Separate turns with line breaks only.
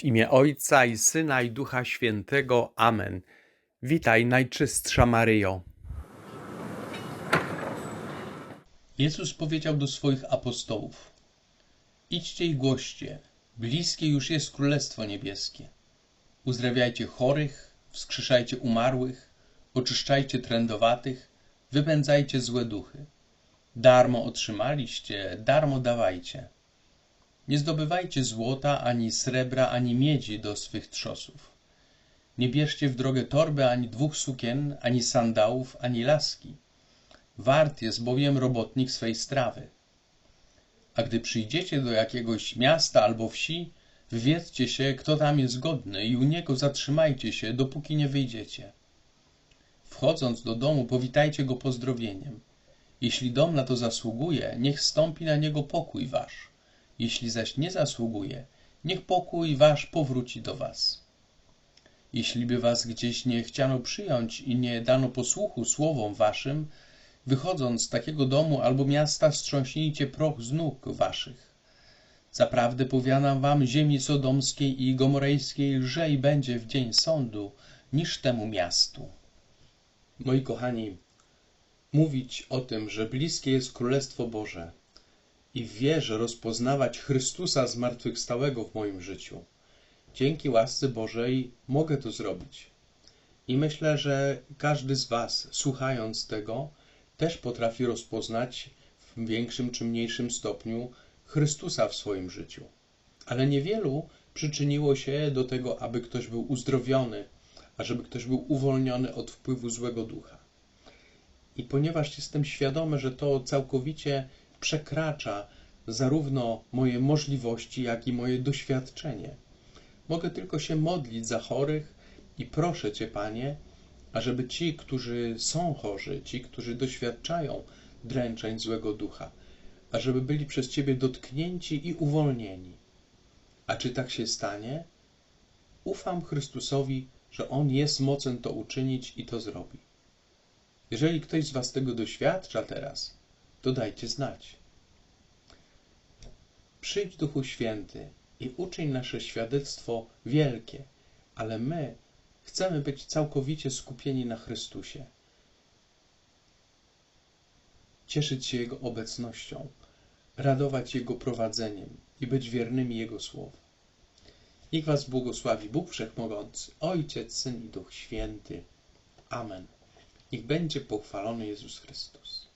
W imię Ojca i Syna i Ducha Świętego. Amen. Witaj, Najczystsza Maryjo.
Jezus powiedział do swoich apostołów: Idźcie i głoście, bliskie już jest Królestwo Niebieskie. Uzdrawiajcie chorych, wskrzeszajcie umarłych, oczyszczajcie trędowatych, wypędzajcie złe duchy. Darmo otrzymaliście, darmo dawajcie. Nie zdobywajcie złota, ani srebra, ani miedzi do swych trzosów. Nie bierzcie w drogę torby ani dwóch sukien, ani sandałów, ani laski. Wart jest bowiem robotnik swej strawy. A gdy przyjdziecie do jakiegoś miasta albo wsi, wywiedzcie się, kto tam jest godny i u niego zatrzymajcie się, dopóki nie wyjdziecie. Wchodząc do domu, powitajcie go pozdrowieniem. Jeśli dom na to zasługuje, niech stąpi na niego pokój wasz. Jeśli zaś nie zasługuje, niech pokój wasz powróci do was. Jeśli by was gdzieś nie chciano przyjąć i nie dano posłuchu słowom waszym, wychodząc z takiego domu albo miasta, strząśnijcie proch z nóg waszych. Zaprawdę powiadam wam, ziemi sodomskiej i gomorejskiej lżej będzie w dzień sądu, niż temu miastu. Moi kochani, mówić o tym, że bliskie jest Królestwo Boże i wierze rozpoznawać Chrystusa zmartwychwstałego w moim życiu. Dzięki łasce Bożej mogę to zrobić. I myślę, że każdy z Was, słuchając tego, też potrafi rozpoznać w większym czy mniejszym stopniu Chrystusa w swoim życiu. Ale niewielu przyczyniło się do tego, aby ktoś był uzdrowiony, a żeby ktoś był uwolniony od wpływu złego ducha. I ponieważ jestem świadomy, że to całkowicie przekracza zarówno moje możliwości, jak i moje doświadczenie, mogę tylko się modlić za chorych i proszę Cię, Panie, ażeby ci, którzy są chorzy, ci, którzy doświadczają dręczeń złego ducha, ażeby byli przez Ciebie dotknięci i uwolnieni. A czy tak się stanie? Ufam Chrystusowi, że On jest mocen to uczynić i to zrobi. Jeżeli ktoś z Was tego doświadcza teraz, to dajcie znać. Przyjdź Duchu Święty i uczyń nasze świadectwo wielkie, ale my chcemy być całkowicie skupieni na Chrystusie. Cieszyć się Jego obecnością, radować Jego prowadzeniem i być wiernymi Jego słowu. Niech Was błogosławi Bóg Wszechmogący, Ojciec, Syn i Duch Święty. Amen. Niech będzie pochwalony Jezus Chrystus.